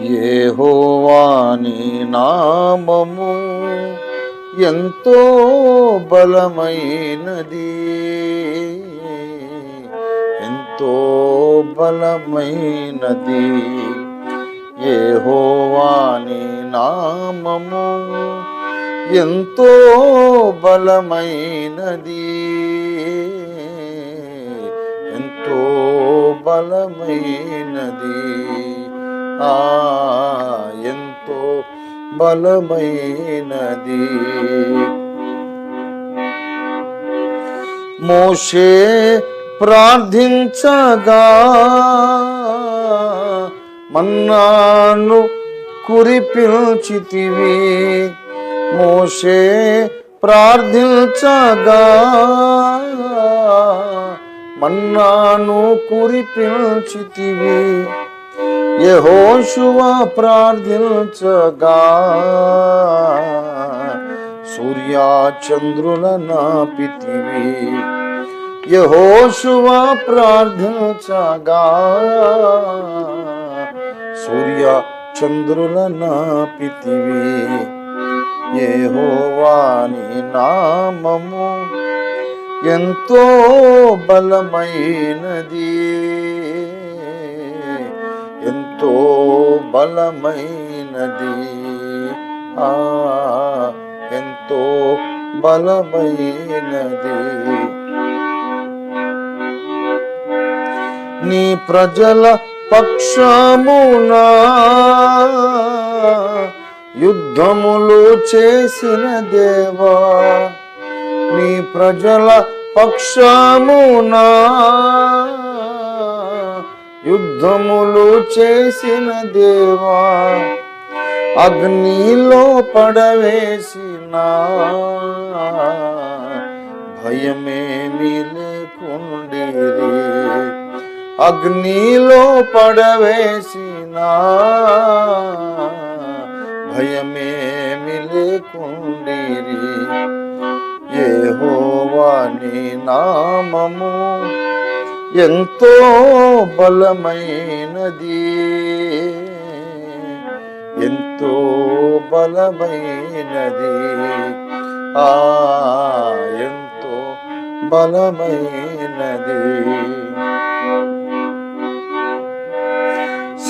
ఏహోవాని నామము ఎంతో బలమైనది. ఎంతో బలమైనది. ఏహోవాని నామము ఎంతో బలమైనది. ఎంతో బలమైనది. ఎంతో బలమైనది. మోషే ప్రార్థించగా మన్నాను కురిపిల్చితివి మోషే ప్రార్థించగా మన్నాను కురిపిల్చితివి యహోశువ ప్రార్థించగా. సూర్యాచంద్రుల నాపితివి యహోశువ ప్రార్థించగా. సూర్య చంద్రుల నాపితివి యెహోవాని నామము ఎంతో బలమైనది. ఎంతో బలమైనది. ఆ ఎంతో బలమైనది. నీ ప్రజల పక్షమునా యుద్ధములు చేసిన దేవా నీ ప్రజల పక్షమునా యుద్ధములు చేసిన దేవా అగ్నిలో పడవేసిన భయమేమి లేకుండేది అగ్నిలో పడవేసిన భయమేమి లేకుండేది యెహోవాని నామము ఎంతో బలమైనది. ఎంతో బలమైనది. ఆ ఎంతో బలమైనది.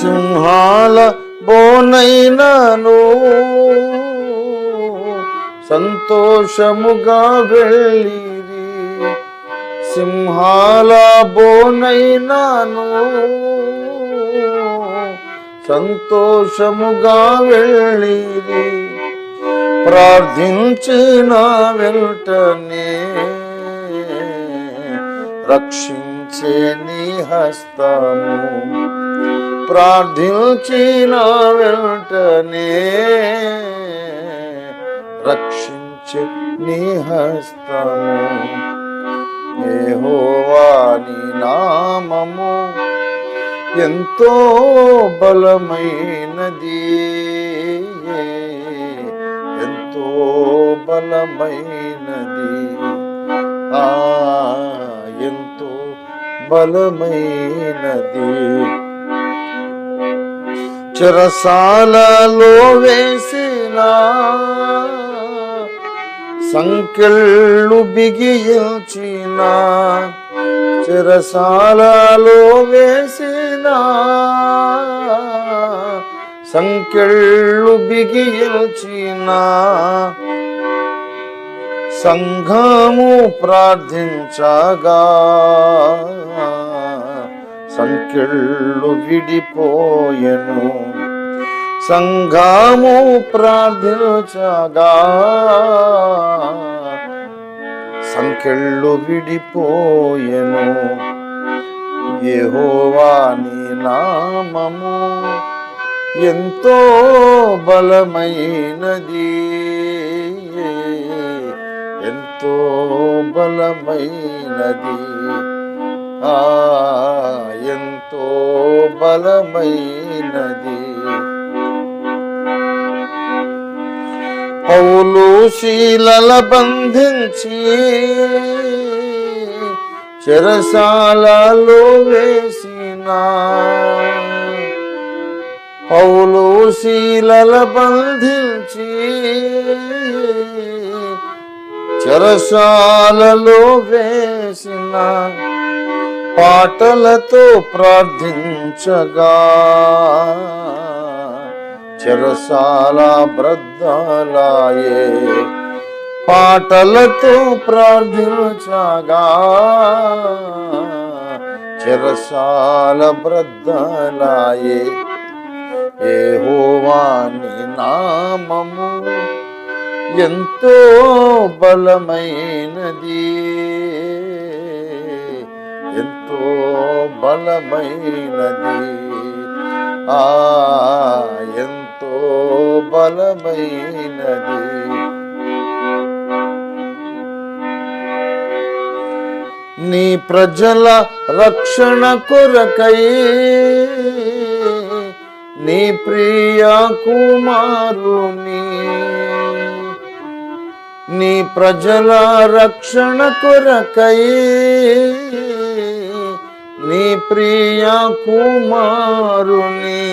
సింహాల బోనైనను సంతోషముగా వెళ్ళి సింహాల బోనైనాను. సంతోషముగా వెళ్ళిది ప్రార్థించిన వెంటనే రక్షించే నీ హస్తము ప్రార్థించిన వెంటనే రక్షించే నీ హస్తము యెహోవాని నామము ఎంతో బలమైనది. ఎంతో బలమైనది. ఆ ఎంతో బలమైనది. చెరసాలలో వేసినా సంకెళ్ళు బిగియించిన చిరసాలలో వేసిన. సంకెళ్ళు బిగియించిన సంఘము ప్రార్థించగా సంకెళ్ళు విడిపోయెను. సంఘము ప్రార్థించగా సంకెళ్ళు విడిపోయెను. యెహోవాని నామము ఎంతో బలమైనది. ఎంతో బలమైనది. ఆ ఎంతో బలమైనది. పౌలు బంధించి చెరసాలలో వేసిన పౌలు శీలల బంధించి చెరసాలలో వేసిన పాటలతో ప్రార్థించగా. చెరసాల బ్రద్దలాయే పాటలతో ప్రార్థించగా. చెరసాల ఏ హోవాని నామము ఎంతో బలమైనది. ఎంతో బలమైనది. ఆ బలమైనది. నీ ప్రజల రక్షణ కొరకై నీ ప్రియ కుమారుని నీ ప్రజల రక్షణ కొరకై నీ ప్రియ కుమారుని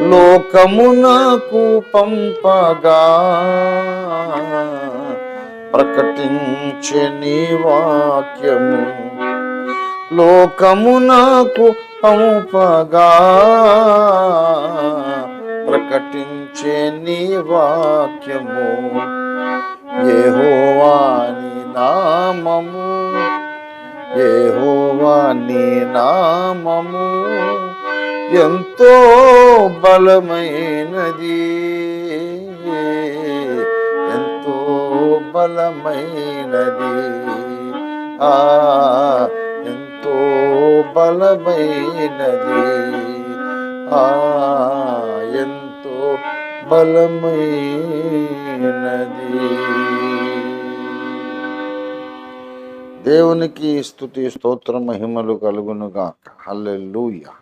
లోకమునకు పంపగా. ప్రకటించని వాక్యము లోకమునకు పంపగా. ప్రకటించని వాక్యము ఏహోవాని నామము. ఏహోవాని నామము. ఎంతో బలమైనది. ఎంతో బలమైనది. ఆ ఎంతో బలమైనది. ఆ ఎంతో బలమైనది. దేవునికి స్తుతి స్తోత్ర మహిమలు కలుగునుగా హల్లెలూయా.